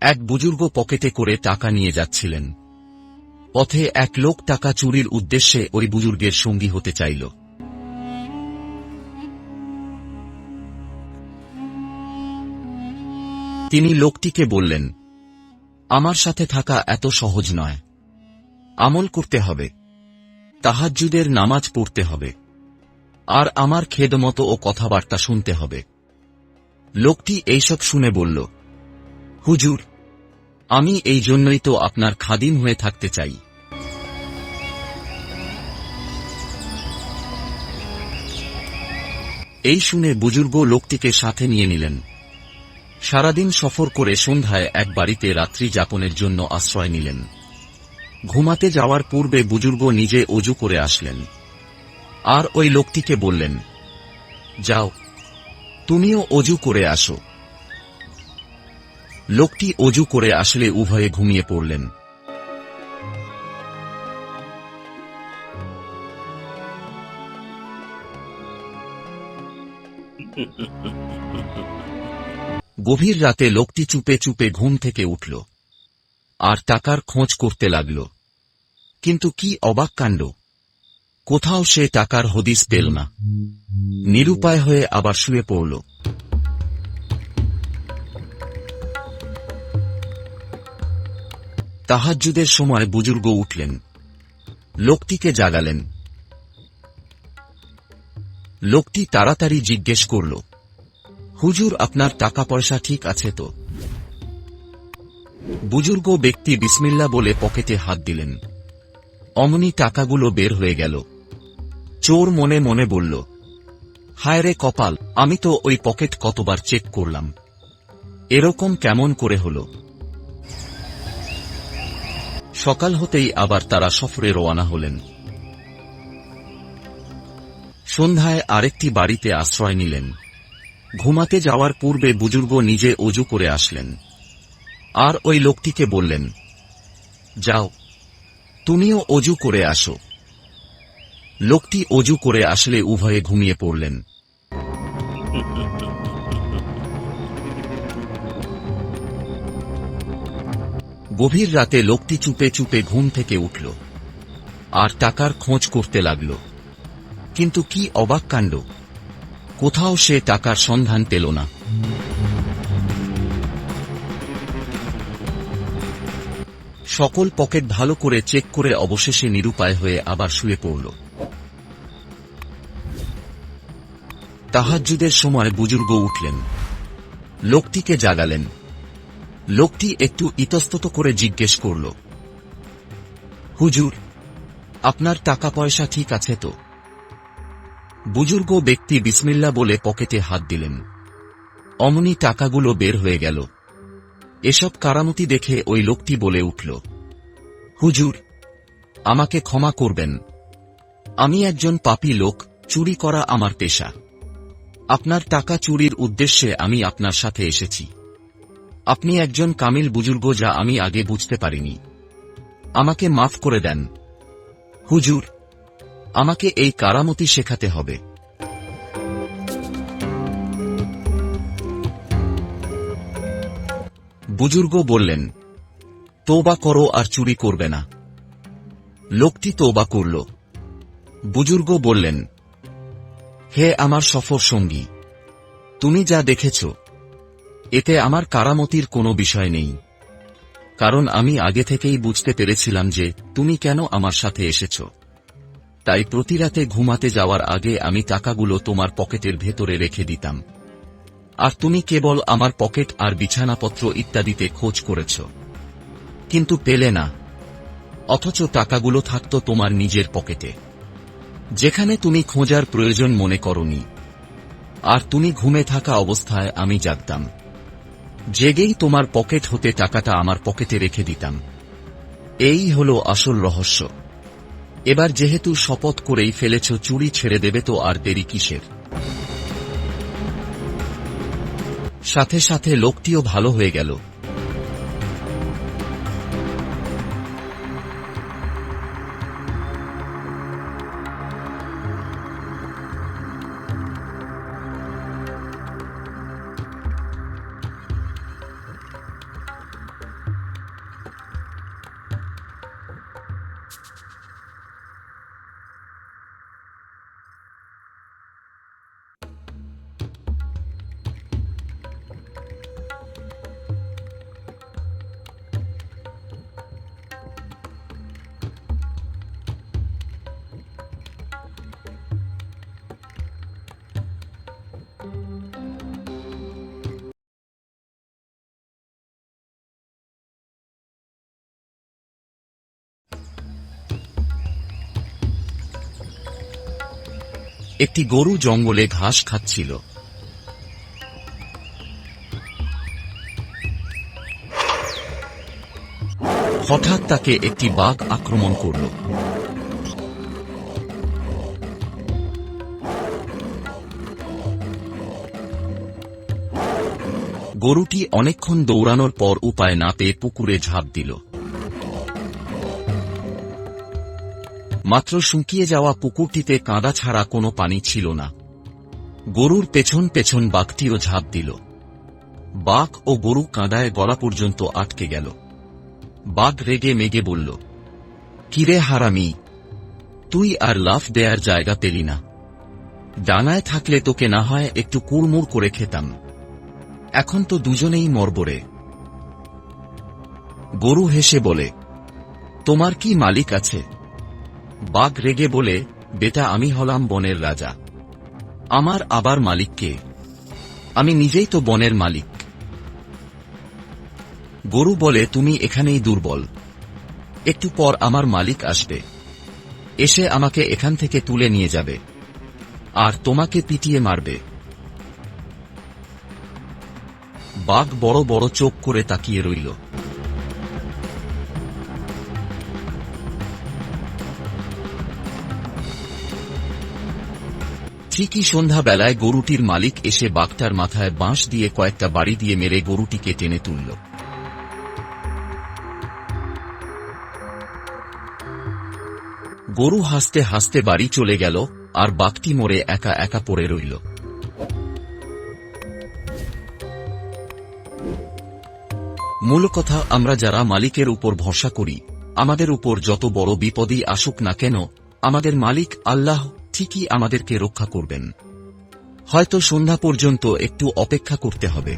এক বুজুর্গ পকেটে করে টাকা নিয়ে যাচ্ছিলেন। পথে এক লোক টাকা চুরির উদ্দেশ্যে ওই বুজুর্গের সঙ্গী হতে চাইল। তিনি লোকটিকে বললেন, আমার সাথে থাকা এত সহজ নয়। আমল করতে হবে। তাহাজ্জুদের নামাজ পড়তে হবে। আর আমার খেদমতো ও কথাবার্তা শুনতে হবে। লোকটি এইসব শুনে বলল হুজুর, আমি এই জন্যই তো আপনার খাদিম হয়ে থাকতে চাই। এই শুনে বুজুর্গ লোকটিকে সাথে নিয়ে নিলেন। সারাদিন সফর করে সন্ধ্যায় এক বাড়িতে রাত্রি যাপনের জন্য আশ্রয় নিলেন। ঘুমাতে যাওয়ার পূর্বে বুজুর্গ নিজে অজু করে আসলেন। আর ওই লোকটিকে বললেন, যাও, তুমিও অজু করে আসো। লোকটি অজু করে আসলে উভয়ে ঘুমিয়ে পড়লেন। গভীর রাতে লোকটি চুপে চুপে ঘুম থেকে উঠল আর টাকার খোঁজ করতে লাগল। কিন্তু কি অবাক কাণ্ড। কোথাও সে টাকার হদিস পেল না। নিরুপায় হয়ে আবার শুয়ে পড়ল। তাহাজ্জুদের সময় বুজুর্গ উঠলেন। লোকটিকে জাগালেন। লোকটি তাড়াতাড়ি জিজ্ঞেস করল, হুজুর, আপনার টাকা পয়সা ঠিক আছে তো? বুজুর্গ ব্যক্তি বিসমিল্লা বলে পকেটে হাত দিলেন। অমনি টাকাগুলো বের হয়ে গেল। চোর মনে মনে বলল, হায় রে কপাল, আমি তো ওই পকেট কতবার চেক করলাম। এরকম কেমন করে হল? সকাল হতেই আবার তারা সফরে রওয়ানা হলেন। সন্ধ্যায় আরেকটি বাড়িতে আশ্রয় নিলেন। ঘুমাতে যাওয়ার পূর্বে বুজুর্গ নিজে অজু করে আসলেন। আর ওই লোকটিকে বললেন, যাও, তুমিও অজু করে আসো। লোকটি অজু করে আসলে উভয়ে ঘুমিয়ে পড়লেন। গভীর রাতে লোকটি চুপে চুপে ঘুম থেকে উঠল আর টাকার খোঁজ করতে লাগল। কিন্তু কি অবাক কাণ্ড। কোথাও সে টাকার সন্ধান পেল না। সকল পকেট ভালো করে চেক করে অবশেষে নিরুপায় হয়ে আবার শুয়ে পড়ল। তাহাজ্জুদের সময় বুজুর্গ উঠলেন। লোকটিকে জাগালেন। লোকটি একটু ইতস্তত করে জিজ্ঞেস করল, হুজুর, আপনার টাকা পয়সা ঠিক আছে তো? বুজুর্গ ব্যক্তি বিসমিল্লা বলে পকেটে হাত দিলেন। অমনি টাকাগুলো বের হয়ে গেল। এসব কারামতি দেখে ওই লোকটি বলে উঠল, হুজুর, আমাকে ক্ষমা করবেন। আমি একজন পাপী লোক, চুরি করা আমার পেশা। আপনার টাকা চুরির উদ্দেশ্যে আমি আপনার সাথে এসেছি। আপনি একজন কামিল বুজুর্গ যা আমি আগে বুঝতে পারিনি। আমাকে মাফ করে দেন। হুজুর, আমাকে এই কারামতি শেখাতে হবে। বুজুর্গ বললেন, তোবা করো আর চুরি করবে না। লোকটি তোবা করল। বুজুর্গ বললেন, হে আমার সফর সঙ্গী তুমি যা দেখেছ এতে আমার কারামতির কোনো বিষয় নেই। কারণ আমি আগে থেকেই বুঝতে পেরেছিলাম যে তুমি কেন আমার সাথে এসেছ। তাই প্রতি রাতে ঘুমাতে যাওয়ার আগে আমি টাকাগুলো তোমার পকেটের ভেতরে রেখে দিতাম। আর তুমি কেবল আমার পকেট আর বিছানাপত্র ইত্যাদিতে খোঁজ করেছ। কিন্তু পেলে না। অথচ টাকাগুলো থাকত তোমার নিজের পকেটে। যেখানে তুমি খোঁজার প্রয়োজন মনে করনি। আর তুমি ঘুমে থাকা অবস্থায় আমি জাগতাম। জেগেই তোমার পকেট হতে টাকাটা আমার পকেটে রেখে দিতাম। এই হল আসল রহস্য। এবার যেহেতু শপথ করেই ফেলেছ, চুরি ছেড়ে দেবে তো আর দেরি কিসের? সাথে সাথে লোকটিও ভালো হয়ে গেল। একটি গরু জঙ্গলে ঘাস খাচ্ছিল। হঠাৎ তাকে একটি বাঘ আক্রমণ করল। গরুটি অনেকক্ষণ দৌড়ানোর পর উপায় না পেয়ে পুকুরে ঝাঁপ দিল। মাত্র শুকিয়ে যাওয়া পুকুরটিতে কাঁদা ছাড়া কোনো পানি ছিল না। গরুর পেছন পেছন বাঘটিও ঝাঁপ দিল। বাঘ ও গরু কাঁদায় গলা পর্যন্ত আটকে গেল। বাঘ রেগে মেগে বলল, কিরে হারামি, তুই আর লাফ দেয়ার জায়গা পেলি না। ডানায় থাকলে তোকে না হয় একটু কুড়মুড় করে খেতাম। এখন তো দুজনেই মরবরে গরু হেসে বলে, তোমার কি মালিক আছে? বাঘ রেগে বলে, বেটা, আমি হলাম বনের রাজা। আমার আবার মালিককে আমি নিজেই তো বনের মালিক। গরু বলে, তুমি এখানেই দুর্বল। একটু পর আমার মালিক আসবে। এসে আমাকে এখান থেকে তুলে নিয়ে যাবে। আর তোমাকে পিটিয়ে মারবে। বাঘ বড় বড় চোখ করে তাকিয়ে রইল। ঠিকই সন্ধ্যাবেলায় গরুটির মালিক এসে বাঘটার মাথায় বাঁশ দিয়ে কয়েকটা বাড়ি দিয়ে মেরে গরুটিকে টেনে তুলল। গরু হাসতে হাসতে বাড়ি চলে গেল আর বাঘটি মরে একা একা পড়ে রইল। মূল কথা, আমরা যারা মালিকের উপর ভরসা করি, আমাদের উপর যত বড় বিপদই আসুক না কেন, আমাদের মালিক আল্লাহ ঠিকই আমাদেরকে রক্ষা করবেন। হয়তো সন্ধ্যা পর্যন্ত একটু অপেক্ষা করতে হবে।